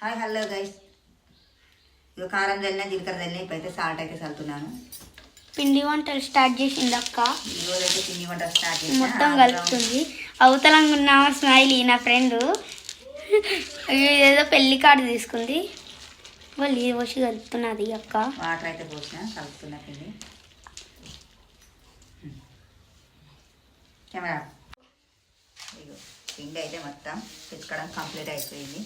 Hi hello guys. ఇక కారం చల్లిన జీలకర్ర చల్లిన ఇప్పుడైతే సాల్ట్ అయితే చల్లుతున్నాను. పిండి వంటలు స్టార్ట్ చేసింది అక్క. ఈరోజు అయితే పిండి వంట స్టార్ట్ మొత్తం కలుపుతుంది. అవతలంగా ఉన్న స్మైలీ నా ఫ్రెండ్. ఏదో పెళ్ళి కార్డు తీసుకుంది. వాళ్ళు ఇది వచ్చి కలుపుతున్నది అక్క. వాటర్ అయితే పోసిన కలుపుతున్న పిండి. కెమెరా. పిండి అయితే మొత్తం తెచ్చుకోవడం కంప్లీట్ అయిపోయింది.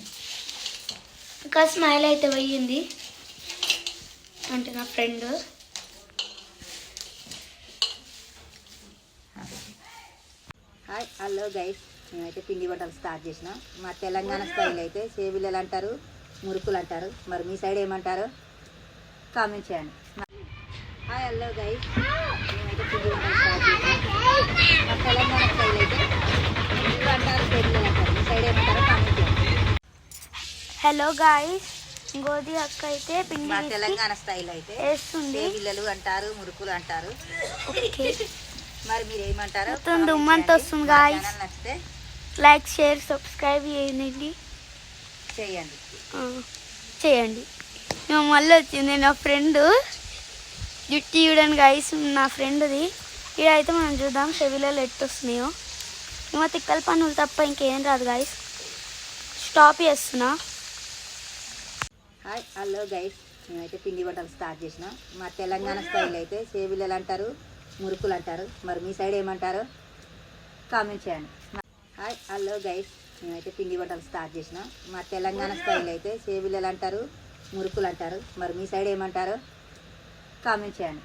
ఇంకా స్మైల్ అయితే పోయింది. అంటే నా ఫ్రెండ్ హాయ్ హలో గైస్ మేమైతే పిండి వంటలు స్టార్ట్ చేసినాం. మా తెలంగాణ స్టైల్ అయితే సేవిలలు అంటారు మురుకులు అంటారు. మరి మీ సైడ్ ఏమంటారు? కామెంట్ చేయండి. హాయ్ హలో గైస్ మేమైతే పిండి వంటలు స్టార్ట్ చేసినాం. మా తెలంగాణ స్టైల్ అయితే మురుకులు అంటారు సేవిలలు అంటారు మీ సైడ్ ఏమంటారో కామెంట్ చేయండి హలో గాయస్ గోధి అక్క అయితే పిండి తెలంగాణ స్టైల్ అయితే వేస్తుంది సేవిలలు అంటారు మురుకులు అంటారు. ఓకే. మరి మీరు ఏమంటారో మొత్తం దుమ్మంతా. వస్తుంది. ఛానల్ నచ్చితే లైక్ షేర్ సబ్స్క్రైబ్ చేయండి. చేయండి. చేయండి. మేము మళ్ళీ వచ్చింది నా ఫ్రెండ్ జుట్టు చూడండి గైస్ నా ఫ్రెండ్ది ఇదైతే మనం చూద్దాం చెవిలలో ఎట్టు వస్తున్నాయో ఏమో తిక్కల పనులు తప్ప ఇంకేం రాదు గైస్ స్టాప్ చేస్తున్నా. హాయ్ హలో గైస్ మేమైతే పిండి వంటలు స్టార్ట్ చేసినాం. మా తెలంగాణ స్టైల్ అయితే సేవిలలు అంటారు మురుకులు అంటారు. మరి మీ సైడ్ ఏమంటారు? కామెంట్ చేయండి. హాయ్ హలో గైస్ మేమైతే పిండి వంటలు స్టార్ట్ చేసినాం. మా తెలంగాణ స్టైల్ అయితే సేవిలలు అంటారు మురుకులు అంటారు. మరి మీ సైడ్ ఏమంటారు? కామెంట్ చేయండి.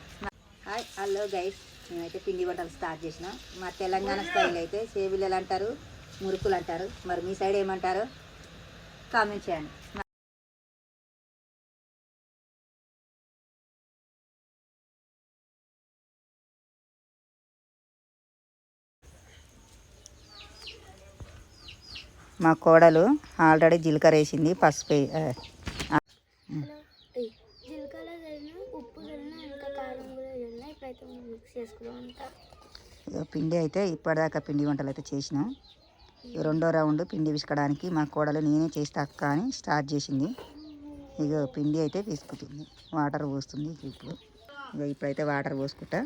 హాయ్ హలో గైస్ మేమైతే పిండి వంటలు స్టార్ట్ చేసినాం. మా తెలంగాణ స్టైల్ అయితే సేవిలలు అంటారు మురుకులు అంటారు. మరి మీ సైడ్ ఏమంటారు? కామెంట్ చేయండి. మా కోడలు ఆల్రెడీ జీలకర్ర వేసింది పసుపు పిండి అయితే ఇప్పటిదాకా పిండి వంటలు అయితే చేసినాం. రెండో రౌండ్ పిండి విసుకడానికి మా కోడలు నేనే చేస్తా అక్క అని స్టార్ట్ చేసింది. ఇక పిండి అయితే పిసుకుతుంది వాటర్ పోస్తుంది ఇప్పుడు. ఇక ఇప్పుడైతే వాటర్ పోసుకుంటా.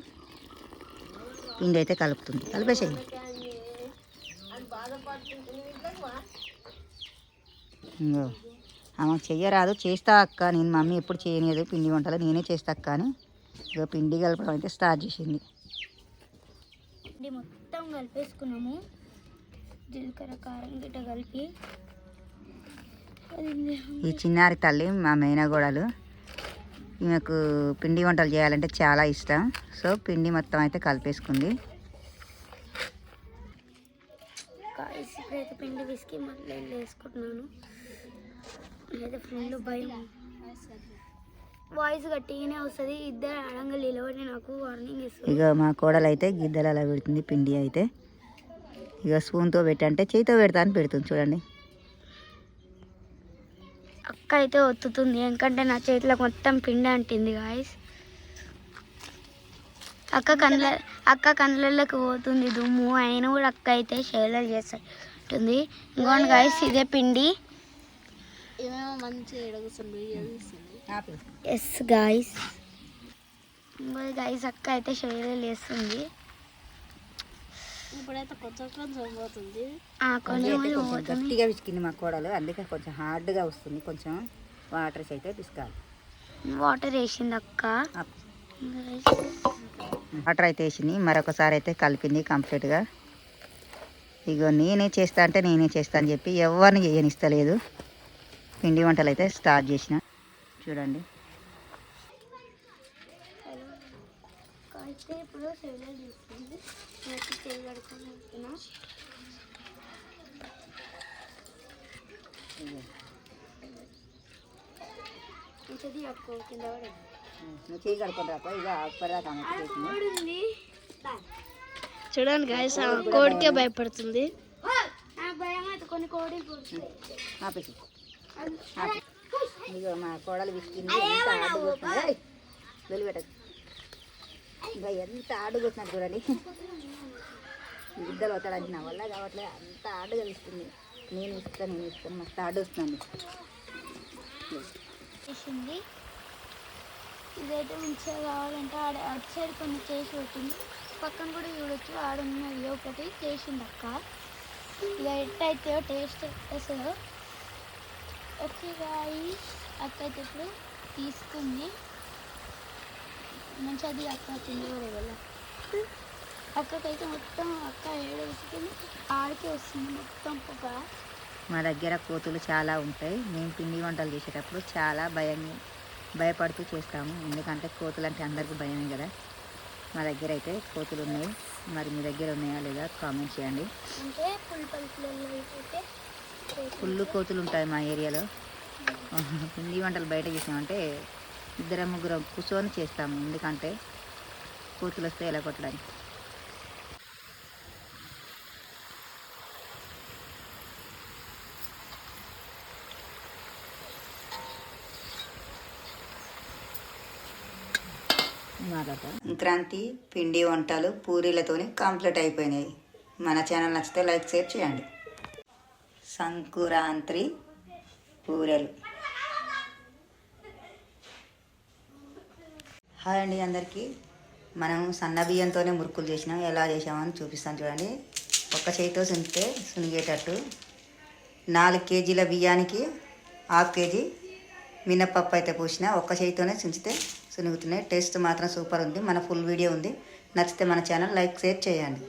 పిండి అయితే కలుపుతుంది. కలిపేసేయి. ఇంగో ఆమెకు చెయ్యరాదు చేస్తా అక్క. నేను మమ్మీ ఎప్పుడు చేయలేదు పిండి వంటలు నేనే చేస్తా అక్క అని ఇక పిండి కలపడం అయితే స్టార్ట్ చేసింది. మొత్తం కలిపేసుకున్నాము. జీలకర్ర కారం గిట్ట కలిపి. ఈ చిన్నారి తల్లి మా మేనగోడలు ఈమెకు పిండి వంటలు చేయాలంటే చాలా ఇష్టం. సో పిండి మొత్తం అయితే కలిపేసుకుంది. కాయసి ఇప్పుడైతే పిండి విసికి మళ్ళీ వెళ్ళి వేసుకుంటున్నాను. అయితే ఫుల్ భయం. వాయిస్ గట్టిగానే వస్తుంది. ఇద్దరు అడంగా నిలబడి నాకు వార్నింగ్ ఇస్తుంది ఇక మా కోడలు అయితే గిద్దలు అలా పెడుతుంది పిండి అయితే. ఇక స్పూన్తో పెట్టంటే చేతితో పెడతా అని పెడుతుంది చూడండి. అక్క అయితే ఒత్తుతుంది. ఎందుకంటే నా చేతిలో మొత్తం పిండి అంటింది గాయస్ అక్క కండ్ల అక్క కండ్లలోకి పోతుంది దుమ్ము అయినా కూడా అక్క అయితే షేలలు చేస్తుంది ఇంకోండి గాయస్ ఇదే పిండి. ఎస్ గాయస్ ఇంకోటి గాయస్ అక్క అయితే షేలలు చేస్తుంది. ఇప్పుడైతే కొంచెం కొంచెం పోతుంది. కొంచెం గట్టిగా పిసికింది మా కోడలు అందుకే కొంచెం హార్డ్గా వస్తుంది కొంచెం వాటర్స్ అయితే పిసకాలి వాటర్ వేసింది అక్క. వాటర్ అయితే వేసింది. మరొకసారి అయితే కలిపింది కంప్లీట్గా. ఇగో నేనే చేస్తా అంటే నేనే చేస్తా అని చెప్పి ఎవరిని చేయనిస్తలేదు పిండి వంటలు అయితే స్టార్ట్ చేసిన. చూడండి. ఇప్పుడు కింద పడింది నువ్వు చేయి కడుకుంటా ఇక అప్పటిదాకా చూడండి గాయస్ కోడికే భయపడుతుంది. ఆపేసి. మా కోడలు విసికింది ఎంత ఆడుకొస్తుంది వెలిపెట్టదు ఇంకా ఎంత ఆడుకొస్తున్నారు చూడండి. ఇద్దరు అవుతాడానికి నా వల్ల కావట్లేదు అంత ఆడుగా ఇస్తుంది నేను ఇస్తాను నేను ఇస్తాను మస్తు ఆడు వస్తుంది చేసింది ఇదైతే మంచిగా కావాలంటే ఆడ అటు సైడ్ కొన్ని చేసి పెట్టింది. పక్కన కూడా చూడొచ్చు ఆడ ఉన్నది ఒకటి చేసింది అక్క. ఇక ఎట్టయితే టేస్ట్ అసలు ఓకే గాయి అక్క అయితే ఇప్పుడు తీసుకుంది మంచిది అక్క తిండి కూడా ఇవ్వాలి? అక్కకైతే మొత్తం అక్క ఏడు ఆడికే వస్తుంది మొత్తం పొగ. మా దగ్గర కోతులు చాలా ఉంటాయి. మేము పిండి వంటలు చేసేటప్పుడు చాలా భయం భయపడుతూ చేస్తాము. ఎందుకంటే కోతులు అంటే అందరికీ భయమే కదా. మా దగ్గర అయితే కోతులు ఉన్నాయి మరి మీ దగ్గర ఉన్నాయా లేదా కామెంట్ చేయండి. ఫుల్ కోతులు ఉంటాయి మా ఏరియాలో. పిండి వంటలు బయట చేసామంటే ఇద్దరు ముగ్గురు కూర్చొని చేస్తాము. ఎందుకంటే కోతులు వస్తే ఎలా కొట్టడానికి? సంక్రాంతి పిండి వంటలు పూరీలతోనే కంప్లీట్ అయిపోయినాయి. మన ఛానల్ నచ్చితే లైక్ షేర్ చేయండి. సంక్రాంతి పూరెలు. హాయ్ అండి అందరికీ. మనం సన్న బియ్యంతోనే మురుకులు చేసినాం. ఎలా చేసామని చూపిస్తాను చూడండి. ఒక్క చేతితో సునితే సునిగేటట్టు. నాలుగు కేజీల బియ్యానికి హాఫ్ కేజీ మినప్పప్పు అయితే పూసిన. ఒక్క చేతితోనే చుంచితే సునుగుతున్నాయి టేస్ట్ మాత్రం సూపర్ ఉంది. మన ఫుల్ వీడియో ఉంది. నచ్చితే మన ఛానల్ లైక్ షేర్ చేయండి.